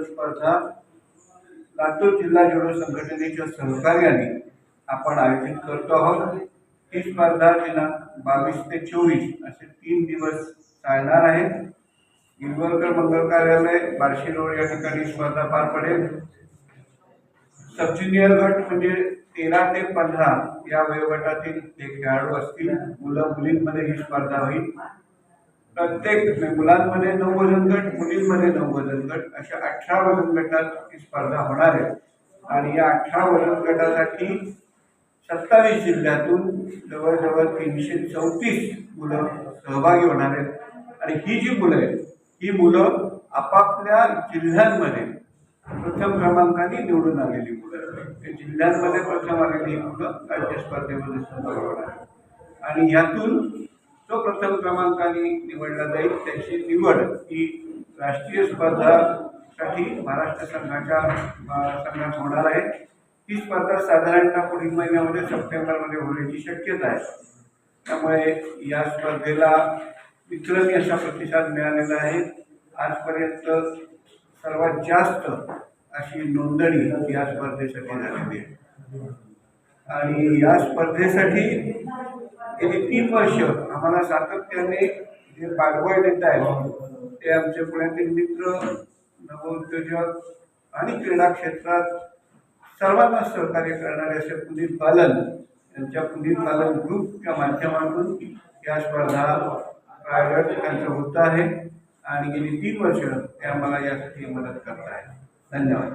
स्पर्धा लातूर जिल्हा जुडो संघटनेच्या सहकार्याने आपण आयोजित करतो आहोत. ही स्पर्धा दिनांक बावीस ते चोवीस असे तीन दिवस चालणार आहेत गिरवरकर मंगल कार्यालय बार्शी रोड या ठिकाणी स्पर्धा पार पडेल. सब ज्युनियर गट म्हणजे तेरा ते पंधरा या वयोगटातील जे खेळाडू असतील मुलं मुलींमध्ये ही स्पर्धा होईल. प्रत्येक मुलांमध्ये नऊ वजन गट मुलींमध्ये नऊ वजन गट अशा अठरा वजन गटात ही स्पर्धा होणार आहे. आणि या अठरा वजन गटासाठी सत्तावीस जिल्ह्यातून जवळजवळ तीनशे चौतीस मुलं सहभागी होणार आहेत. आणि ही जी मुलं आहेत ही मुलं आपापल्या जिल्ह्यांमध्ये प्रथम क्रमांकाने निवडून आलेली मुलं ते जिल्ह्यांमध्ये प्रथम आलेली ही मुलं राज्य स्पर्धेमध्ये सहभागी होणार आणि यातून जो प्रथम क्रमांकाने निवडला जाईल त्याची निवड ही राष्ट्रीय स्पर्धासाठी महाराष्ट्र संघाच्या संघात होणार आहे. ही स्पर्धा साधारणतः पुढील महिन्यामध्ये सप्टेंबरमध्ये होण्याची शक्यता आहे. त्यामुळे या स्पर्धेला विक्रमी असा प्रतिसाद मिळालेला आहे. आजपर्यंत सर्वात जास्त अशी नोंदणी या स्पर्धेसाठी झालेली आहे. आणि या स्पर्धेसाठी गेली तीन वर्ष आम्हाला सातत्याने जे पाठबळ देत आहेत ते आमचे पुण्यातील मित्र नवोद्योजक आणि क्रीडा क्षेत्रात सर्वांना सहकार्य करणारे असे पुनीत बालन यांच्या पुनीत बालन ग्रुपच्या माध्यमातून या स्पर्धा प्रायोजक त्यांचं होत आहे आणि गेली तीन वर्ष ते आम्हाला यासाठी मदत करत आहेत. धन्यवाद.